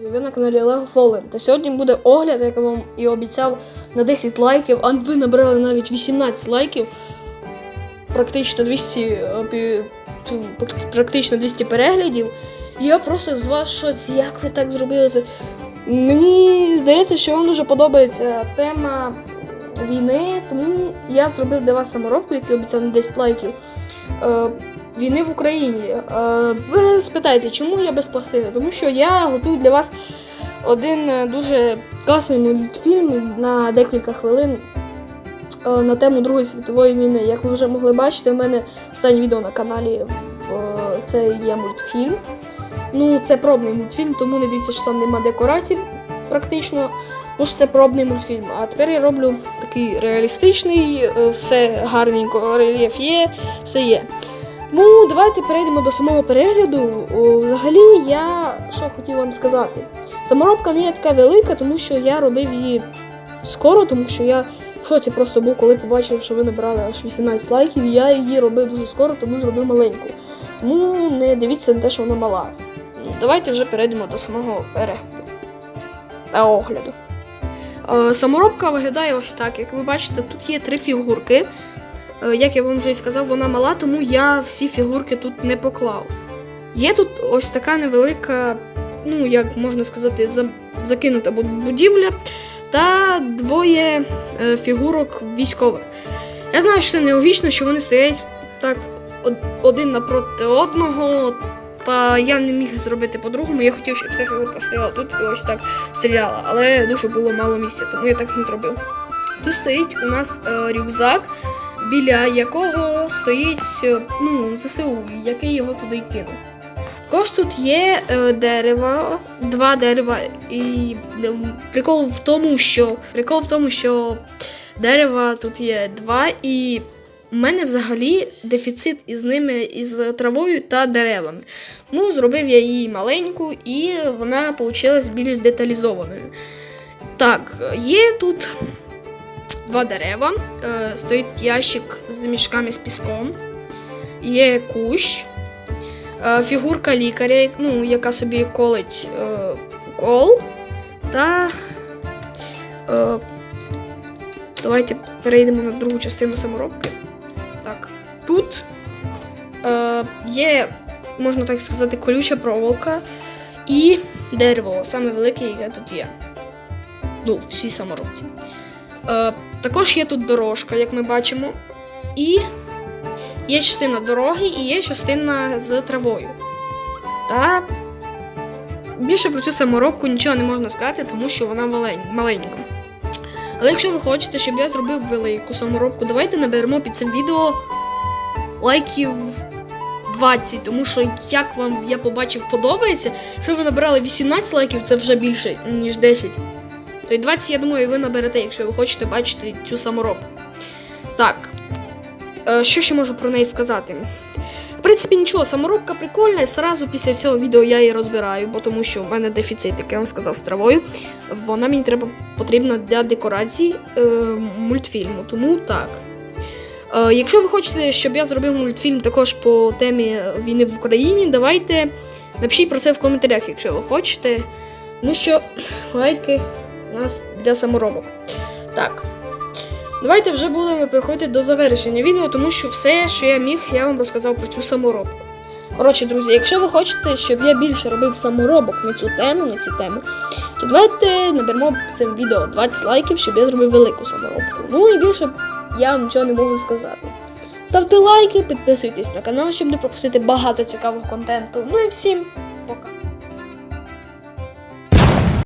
Ви на каналі Lego Fallen. Та сьогодні буде огляд, як вам і обіцяв, на 10 лайків, а ви набрали навіть 18 лайків. Практично 200, е, практично 200 переглядів. І я просто з вас шоці, як ви так зробили це. Мені здається, що вам дуже подобається тема війни, тому я зробив для вас саморобку, яку обіцяв на 10 лайків. Війни в Україні. Е, ви спитаєте, чому я без пластини? Тому що я готую для вас один е, дуже класний мультфільм на декілька хвилин е, на тему Другої світової війни. Як ви вже могли бачити, у мене останнє відео на каналі це є мультфільм. Ну, це пробний мультфільм, тому не дивіться, що там нема декорацій практично. Тому що це пробний мультфільм. А тепер я роблю такий реалістичний, все гарненько, рельєф є, все є. Ну, давайте перейдемо до самого перегляду. О, взагалі, я що хотів вам сказати. Саморобка не є така велика, тому що я робив її скоро, тому що я в шоці просто був, коли побачив, що ви набрали аж 18 лайків. Я її робив дуже скоро, тому зробив маленьку. Тому не дивіться на те, що вона мала. Ну, Давайте вже перейдемо до самого перегляду та огляду. Е, Саморобка виглядає ось так. Як ви бачите, тут є три фігурки. Е, Як я вам вже і сказав, вона мала, тому я всі фігурки тут не поклав. Є тут ось така невелика, ну як можна сказати, закинута будівля та двоє е, фігурок військових. Я знаю, що це нелогічно, що вони стоять так один напроти одного. Та я не міг зробити по-другому. Я хотів, щоб ця фігурка стояла тут і ось так стріляла, але дуже було мало місця, тому я так не зробив. Тут стоїть у нас е, рюкзак, біля якого стоїть е, ну, ЗСУ, який його туди кинув. Також тут є е, дерева, два дерева, і прикол в тому, що прикол в тому, що дерева тут є два, і у мене взагалі дефіцит із ними, із травою та деревами. Ну, зробив я її маленьку, і вона вийшла більш деталізованою. Так, є тут два дерева, е, стоїть ящик з мішками з піском, є кущ, е, фігурка лікаря, ну, яка собі колить е, кол. Та давайте перейдемо на другу частину саморобки. Так, тут є, можна так сказати, колюча проволока і дерево, саме велике, яке тут є. Ну, в цій саморобці. Е, також є тут дорожка, як ми бачимо. І є частина дороги, і є частина з травою. Та більше про цю саморобку нічого не можна сказати, тому що вона маленька. Але якщо ви хочете, щоб я зробив велику саморобку, давайте наберемо під цим відео лайків 20, тому що як вам я побачив подобається, якщо ви набрали 18 лайків, це вже більше, ніж 10. То й 20, я думаю, ви наберете, якщо ви хочете бачити цю саморобку. Так. Е, Що ще можу про неї сказати? В принципі, нічого, саморобка прикольна, і сразу після цього відео я її розбираю, бо тому що в мене дефіцит, як я вам сказав, з травою. Вона мені треба потрібна для декорацій е, мультфільму. Тому так. Е, якщо ви хочете, щоб я зробив мультфільм також по темі війни в Україні, давайте напишіть про це в коментарях, якщо ви хочете. Ну що, лайки нас для саморобок. Так. Давайте вже будемо переходити до завершення відео, тому що все, що я міг, я вам розказав про цю саморобку. Коротше, друзі, якщо ви хочете, щоб я більше робив саморобок на цю тему, на цю тему, то давайте наберемо цим відео 20 лайків, щоб я зробив велику саморобку. Ну і більше я вам нічого не можу сказати. Ставте лайки, підписуйтесь на канал, щоб не пропустити багато цікавого контенту. Ну і всім пока.